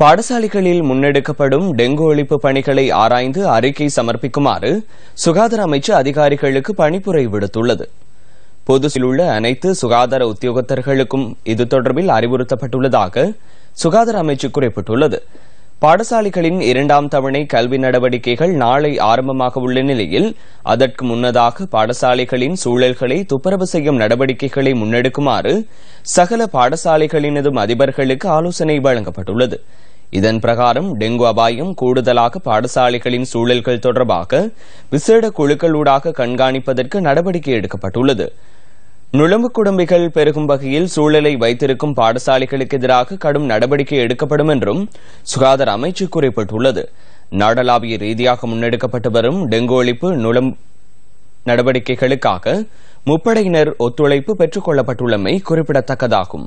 பாடசாலைகளில் முன்னெடுக்கப்படும் டெங்கு ஒழிப்பு பணிகளை ஆராய்ந்து அறிக்கை சமர்ப்பிக்குமாறு சுகாதார அமைச்சு அதிகாரிகளுக்கு பணிப்புரை விடுத்துள்ளது. பொதுசில் உள்ள அனைத்து சுகாதார உத்தியோகத்தர்களுக்கும் இது தொடர்பில் அறிவுறுத்தப்பட்டுள்ளதாக சுகாதார அமைச்சு குறிப்பிட்டுள்ளது. பாடசாலைகளின் இரண்டாம் தவணை கல்வி நடவடிக்கைகள் நாளை ஆரம்பமாக உள்ள நிலையில் அதற்கு முன்னதாக பாடசாலைகளின் சூழல்களை துப்புரவு செய்யும் நடவடிக்கைகளை முன்னெடுக்குமாறு சகல பாடசாலைகளினதும் அதிபர்களுக்கு ஆலோசனை வழங்கப்பட்டுள்ளது. இதன் பிரகாரம் டெங்கு அபாயம் கூடுதலாக பாடசாலைகளின் சூழல்கள் தொடர்பாக விசேட குழுக்களூடாக கண்காணிப்பதற்கு நடவடிக்கை எடுக்கப்பட்டுள்ளது. நுழம்பு குடும்பிகள் பெருகும் வகையில் சூழலை வைத்திருக்கும் பாடசாலைகளுக்கு எதிராக கடும் நடவடிக்கை எடுக்கப்படும் என்றும் சுகாதார அமைச்சு குறிப்பிட்டுள்ளது. நாடளாவிய ரீதியாக முன்னெடுக்கப்பட்டு வரும் டெங்கு ஒழிப்பு நடவடிக்கைகளுக்காக முப்படையினர் ஒத்துழைப்பு பெற்றுக் கொள்ளப்பட்டுள்ளமை குறிப்பிடத்தக்கதாகும்.